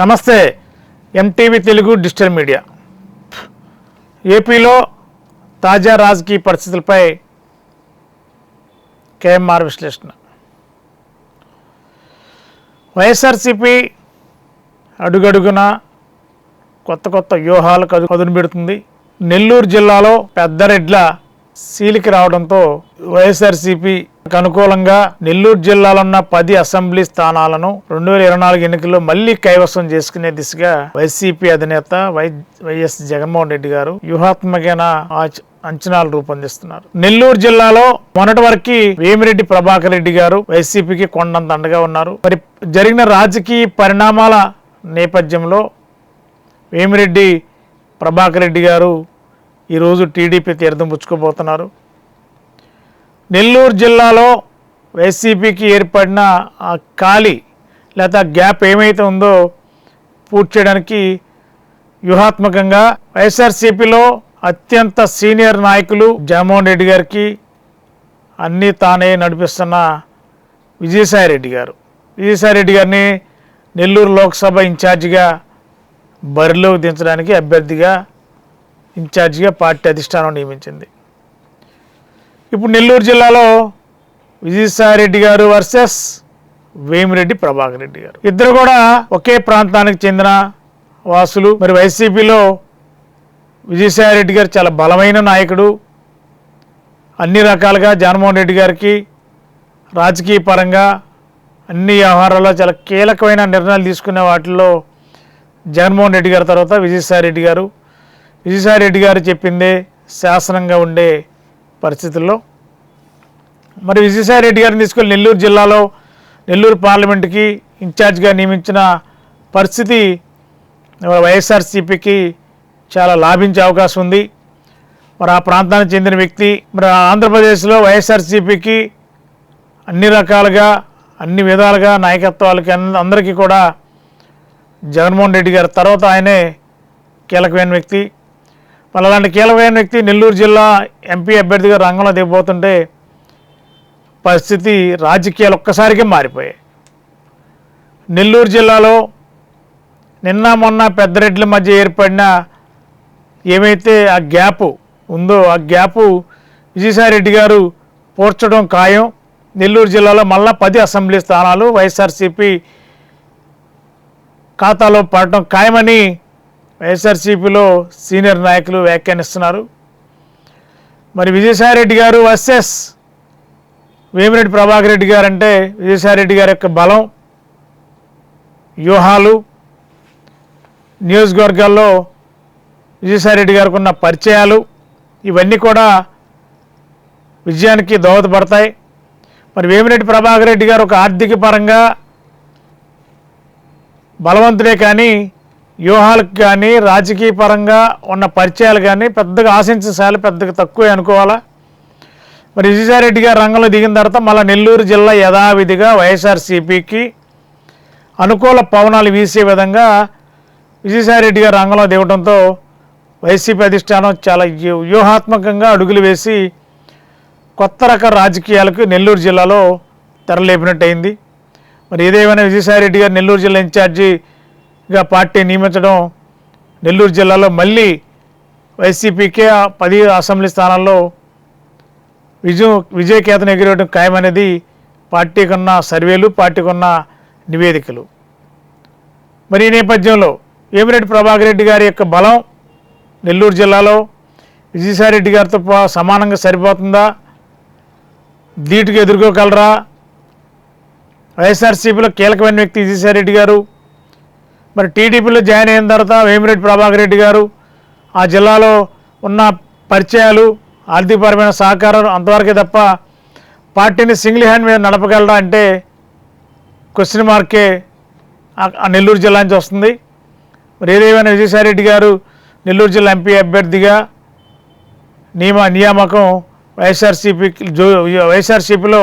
నమస్తే MTV Telugu digital media. ఏపీలో తాజా రాజకీయ పరిస్థితులపై కేఎంఆర్ విశ్లేషణ. వైఎస్ఆర్సిపి అడుగడుగున కొత్త కొత్త వ్యూహాలు కదు కదును పెడుతుంది. నెల్లూరు జిల్లాలో పెద్దరెడ్ల సీలికి రావడంతో వైఎస్ఆర్సీపీ అనుకూలంగా నెల్లూరు జిల్లాలో ఉన్న పది అసెంబ్లీ స్థానాలను రెండు వేల ఇరవై నాలుగు ఎన్నికల్లో మళ్ళీ కైవసం చేసుకునే దిశగా వైసీపీ అధినేత వై వైఎస్ జగన్మోహన్ రెడ్డి గారు వ్యూహాత్మకమైన అంచనాలు రూపొందిస్తున్నారు. నెల్లూరు జిల్లాలో మొన్నటి వరకు వేమిరెడ్డి ప్రభాకర్ రెడ్డి గారు వైసీపీకి కొండంత అండగా ఉన్నారు. మరి జరిగిన రాజకీయ పరిణామాల నేపథ్యంలో వేమిరెడ్డి ప్రభాకర్ రెడ్డి గారు ఈరోజు టీడీపీ తీర్థం పుచ్చుకోబోతున్నారు. నెల్లూరు జిల్లాలో వైసీపీకి ఏర్పడిన ఆ ఖాళీ లేదా గ్యాప్ ఏమైతే ఉందో పూర్తి చేయడానికి వ్యూహాత్మకంగా వైఎస్ఆర్సీపీలో అత్యంత సీనియర్ నాయకులు జగన్మోహన్ రెడ్డి గారికి అన్నీ తానే నడిపిస్తున్న విజయసాయి రెడ్డి గారు. విజయసాయి రెడ్డి గారిని నెల్లూరు లోక్సభ ఇన్ఛార్జిగా బరిలోకి దించడానికి అభ్యర్థిగా ఇన్ఛార్జిగా పార్టీ అధిష్టానం నియమించింది. ఇప్పుడు నెల్లూరు జిల్లాలో విజయసాయిరెడ్డి గారు వర్సెస్ వేమిరెడ్డి ప్రభాకర్ రెడ్డి గారు. ఇద్దరు కూడా ఒకే ప్రాంతానికి చెందిన వాసులు. మరి వైసీపీలో విజయసాయి రెడ్డి గారు చాలా బలమైన నాయకుడు. అన్ని రకాలుగా జగన్మోహన్ రెడ్డి గారికి రాజకీయ పరంగా అన్ని వ్యవహారాల్లో చాలా కీలకమైన నిర్ణయాలు తీసుకునే వాటిల్లో జగన్మోహన్ రెడ్డి గారి తర్వాత విజయసాయిరెడ్డి గారు. విజయసాయి రెడ్డి గారు చెప్పిందే శాసనంగా ఉండే పరిస్థితుల్లో. మరి విజయసాయి రెడ్డి గారిని తీసుకొని నెల్లూరు జిల్లాలో నెల్లూరు పార్లమెంటుకి ఇన్ఛార్జ్గా నియమించిన పరిస్థితి వైఎస్ఆర్సీపీకి చాలా లాభించే అవకాశం ఉంది. మరి ఆ ప్రాంతానికి చెందిన వ్యక్తి మరి ఆంధ్రప్రదేశ్లో వైఎస్ఆర్సీపీకి అన్ని రకాలుగా అన్ని విధాలుగా నాయకత్వాలకి అందరికీ కూడా జగన్మోహన్ రెడ్డి గారి తర్వాత ఆయనే కీలకమైన వ్యక్తి. మళ్ళీ అలాంటి కీలకమైన వ్యక్తి నెల్లూరు జిల్లా ఎంపీ అభ్యర్థిగా రంగంలో దిగబోతుంటే పరిస్థితి రాజకీయాలు ఒక్కసారిగా మారిపోయాయి. నెల్లూరు జిల్లాలో నిన్న మొన్న పెద్దరెడ్ల మధ్య ఏర్పడిన ఏమైతే ఆ గ్యాపు ఉందో ఆ గ్యాపు విజయసాయి రెడ్డి గారు పోర్చడం ఖాయం. నెల్లూరు జిల్లాలో మళ్ళా పది అసెంబ్లీ స్థానాలు వైఎస్ఆర్సీపీ ఖాతాలో పడటం ఖాయమని వైఎస్ఆర్సీపీలో సీనియర్ నాయకులు వ్యాఖ్యానిస్తున్నారు. మరి విజయసాయి రెడ్డి గారు వర్సెస్ వేమిరెడ్డి ప్రభాకర్ రెడ్డి గారు అంటే విజయసాయి రెడ్డి గారి యొక్క బలం వ్యూహాలు నియోజకవర్గాల్లో విజయసాయి రెడ్డి గారికి ఉన్న పరిచయాలు ఇవన్నీ కూడా విజయానికి దోహదపడతాయి. మరి వేమిరెడ్డి ప్రభాకర్ రెడ్డి గారు ఒక ఆర్థిక పరంగా బలవంతుడే కానీ వ్యూహాలకు కానీ రాజకీయ పరంగా ఉన్న పరిచయాలు కానీ పెద్దగా ఆశించిన శాల పెద్దగా తక్కువే అనుకోవాలా? మరి విజయసాయిరెడ్డి గారు రంగంలో దిగిన తర్వాత మళ్ళీ నెల్లూరు జిల్లా యథావిధిగా వైఎస్ఆర్సీపీకి అనుకూల పవనాలు వీసే విధంగా విజయసాయిరెడ్డి గారు రంగంలో దిగడంతో వైసీపీ అధిష్టానం చాలా వ్యూహాత్మకంగా అడుగులు వేసి కొత్త రక రాజకీయాలకు నెల్లూరు జిల్లాలో తెరలేపినట్టయింది. మరి ఏదేమైనా విజయసాయిరెడ్డి గారు నెల్లూరు జిల్లా గా పార్టీ నియమించడం నెల్లూరు జిల్లాలో మళ్ళీ వైసీపీకే పది అసెంబ్లీ స్థానాల్లో విజయం విజయకేతను ఎగిరేయడం ఖాయమనేది పార్టీకి ఉన్న సర్వేలు పార్టీకి ఉన్న నివేదికలు. మరి ఈ నేపథ్యంలో వేమిరెడ్డి ప్రభాకర్ రెడ్డి గారి యొక్క బలం నెల్లూరు జిల్లాలో విజయసాయిరెడ్డి గారితో పా- సమానంగా సరిపోతుందా? ధీటుగా ఎదుర్కోగలరా? వైఎస్ఆర్సీపీలో కీలకమైన వ్యక్తి విజయసాయిరెడ్డి గారు మరి టీడీపీలో జాయిన్ అయిన తర్వాత వేమిరెడ్డి ప్రభాకర్ రెడ్డి గారు ఆ జిల్లాలో ఉన్న పరిచయాలు ఆర్థికపరమైన సహకారం అంతవరకే తప్ప పార్టీని సింగిల్ హ్యాండ్ మీద నడపగలరా అంటే క్వశ్చన్ మార్కే ఆ- నెల్లూరు జిల్లా నుంచి వస్తుంది. మరి ఏదేమైనా విజయసాయిరెడ్డి గారు నెల్లూరు జిల్లా ఎంపీ అభ్యర్థిగా నియమ నియామకం వైఎస్ఆర్సీపీ జో వైఎస్ఆర్సీపీలో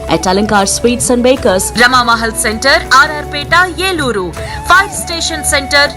At Alankar Sweets and Bakers, Rama Mahal Center, RR Peta, Yeluru, Fire Station Center,